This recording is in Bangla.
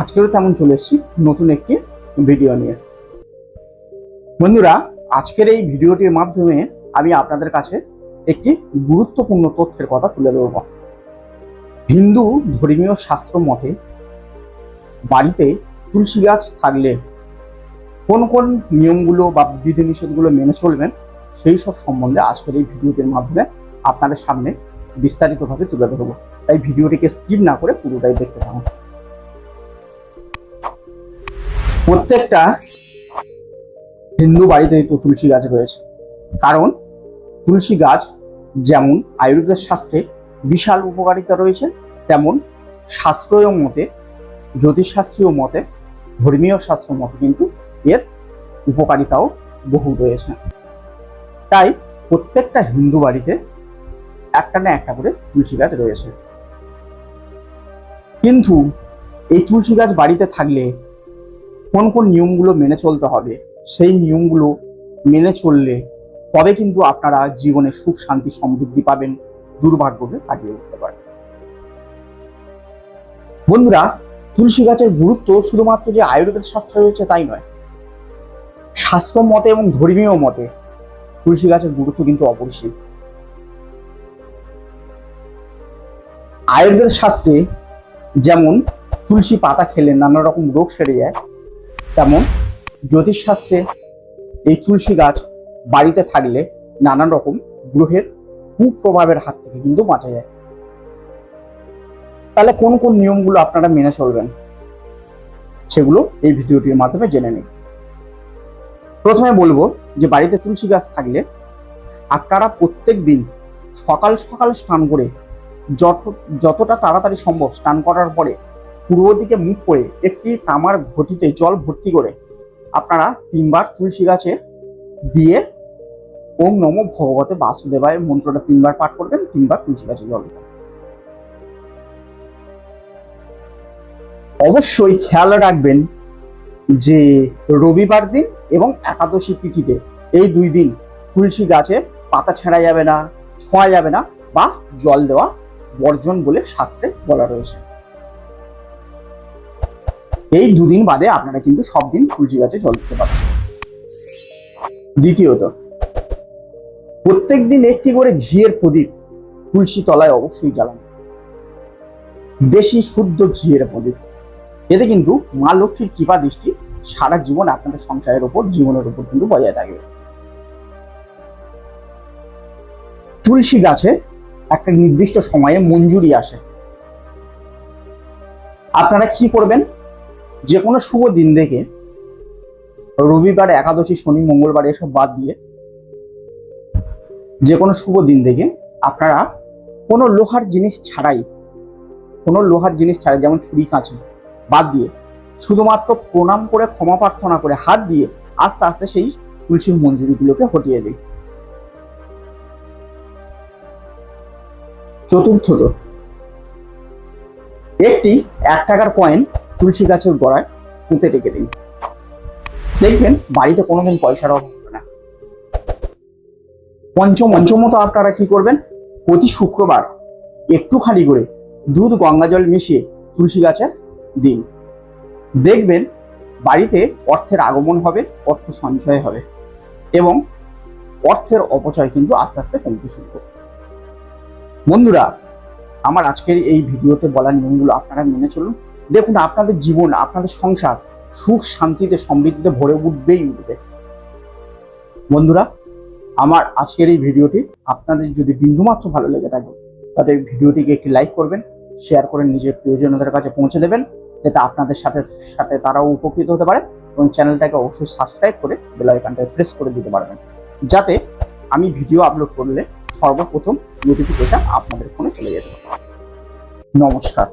আজকেরও তেমন চলে এসেছি নতুন একটি ভিডিও নিয়ে। বন্ধুরা, আজকের এই ভিডিওটির মাধ্যমে আমি আপনাদের কাছে একটি গুরুত্বপূর্ণ তথ্যের কথা তুলে ধরব। হিন্দু ধর্মীয় শাস্ত্র মতে, বাড়িতে তুলসী গাছ থাকলে কোন কোন নিয়মগুলো বা বিধিনিষেধগুলো মেনে চলবেন, সেই সব সম্বন্ধে আজকের এই ভিডিওটির মাধ্যমে আপনাদের সামনে বিস্তারিতভাবে তুলে ধরবো। তাই ভিডিওটিকে স্কিপ না করে পুরোটাই দেখতে থাকুন। প্রত্যেকটা হিন্দু বাড়িতে তো তুলসী গাছ রয়েছে। কারণ তুলসী গাছ যেমন আয়ুর্বেদ শাস্ত্রে বিশাল উপকারিতা রয়েছে, তেমন শাস্ত্রীয় মতে, জ্যোতিষশাস্ত্রীয় মতে, ধর্মীয় শাস্ত্র মতে কিন্তু এর উপকারিতাও বহু রয়েছে। তাই প্রত্যেকটা হিন্দু বাড়িতে একটা না একটা করে তুলসী গাছ রয়েছে। কিন্তু এই তুলসী গাছ বাড়িতে থাকলে কোন কোন নিয়মগুলো মেনে চলতে হবে, সেই নিয়মগুলো মেনে চললে তবে কিন্তু আপনারা জীবনে সুখ, শান্তি, সমৃদ্ধি পাবেন, দুর্ভাগ্যকে কাটিয়ে উঠতে পারবেন। বন্ধুরা, তুলসী গাছের গুরুত্ব শুধুমাত্র যে আয়ুর্বেদ শাস্ত্রে রয়েছে তাই নয়, শাস্ত্র মতে এবং ধর্মীয় মতে তুলসী গাছের গুরুত্ব কিন্তু অপরিসীম। আয়ুর্বেদ শাস্ত্রে যেমন তুলসী পাতা খেলে নানা রকম রোগ সেরে যায় তেমন জ্যোতিষশাস্ত্রে এই তুলসী গাছ বাড়িতে থাকলে নানান রকম গ্রহের কুপ্রভাবের হাত থেকে কিন্তু বাঁচা যায়। তাহলে কোন কোন নিয়মগুলো আপনারা মেনে চলবেন? সেগুলো এই ভিডিওটির মাধ্যমে জেনে নিন। প্রথমে বলব যে বাড়িতে তুলসী গাছ থাকলে আপনারা প্রত্যেক দিন সকাল সকাল স্নান করে যত যতটা তাড়াতাড়ি সম্ভব স্নান করার পরে পূর্ব দিকে মুখ করে একটি তামার ঘটিতে জল ভর্তি করে আপনারা তিনবার তুলসী গাছে দিয়ে ওম নম ভগবতে বাসুদেবায় মন্ত্রটা তিনবার পাঠ করবেন, তিনবার তুলসী গাছে জল অবশ্যই খেয়াল রাখবেন যে রবিবার দিন এবং একাদশী তিথিতে এই দুই দিন তুলসী গাছে পাতা ছেঁড়া যাবে না, ছোঁয়া যাবে না বা জল দেওয়া বর্জন বলে শাস্ত্রে বলা রয়েছে। এই দুদিন বাদে আপনারা কিন্তু সব দিন তুলসী গাছে জল দিতে পারবেন। দ্বিতীয়ত প্রত্যেক দিন একটি করে ঘিয়ের প্রদীপ তুলসী তলায় অবশ্যই জ্বালান। দেশি শুদ্ধ ঘিয়ের প্রদীপ। এতে কিন্তু মা লক্ষ্মীর কৃপা দৃষ্টি সারা জীবন আপনাদের সংসারের উপর জীবনের উপর কিন্তু বজায় থাকবে। তুলসী গাছে একটা নির্দিষ্ট সময়ে মঞ্জুরি আসে। আপনারা কি করবেন যে কোনো শুভ দিন দেখে রবিবার, একাদশী, শনি, মঙ্গলবার এসব বাদ দিয়ে যে কোনো শুভ দিন দেখে আপনারা কোনো লোহার জিনিস ছাড়াই, কোনো লোহার জিনিস ছাড়াই, যেমন ছুরি, কাঁচি বাদ দিয়ে শুধুমাত্র প্রণাম করে, ক্ষমা প্রার্থনা করে, হাত দিয়ে আস্তে আস্তে সেই তুলসীর মঞ্জুরিগুলোকে হটিয়ে দিই চতুর্থত, একটি এক টাকার কয়েন তুলসী গাছের গোড়ায় পুঁতে রেখে দিন। দেখবেন বাড়িতে কোনোদিন পয়সার অভাব হবে না। পঞ্চম পঞ্চমত আপনারা কি করবেন? প্রতি শুক্রবার একটুখানি করে দুধ, গঙ্গা জল মিশিয়ে তুলসী গাছে দিন। দেখবেন বাড়িতে অর্থের আগমন হবে, অর্থ সঞ্চয় হবে এবং অর্থের অপচয় কিন্তু আস্তে আস্তে কমতে শুরু করবে। বন্ধুরা, আমার আজকের এই ভিডিওতে বলা নিয়মগুলো আপনারা মেনে চলুন। দেখুন, আপনাদের জীবন, আপনাদের সংসার সুখ শান্তিতে, সমৃদ্ধিতে ভরে উঠবেই উঠবে। বন্ধুরা, আমার আজকের এই ভিডিওটি আপনাদের যদি বিন্দুমাত্র ভালো লেগে থাকে, তাহলে ভিডিওটিকে একটি লাইক করবেন, শেয়ার করে নিজের প্রিয়জনদের কাছে পৌঁছে দেবেন, যাতে আপনাদের সাথে সাথে তারাও উপকৃত হতে পারে এবং চ্যানেলটাকে অবশ্যই সাবস্ক্রাইব করে বেল আইকনটায় প্রেস করে দিতে পারবেন। যাতে আমি ভিডিও আপলোড করলে সর্বপ্রথম নোটিফিকেশন আপনাদের ফোনে চলে যেতে পারে। নমস্কার।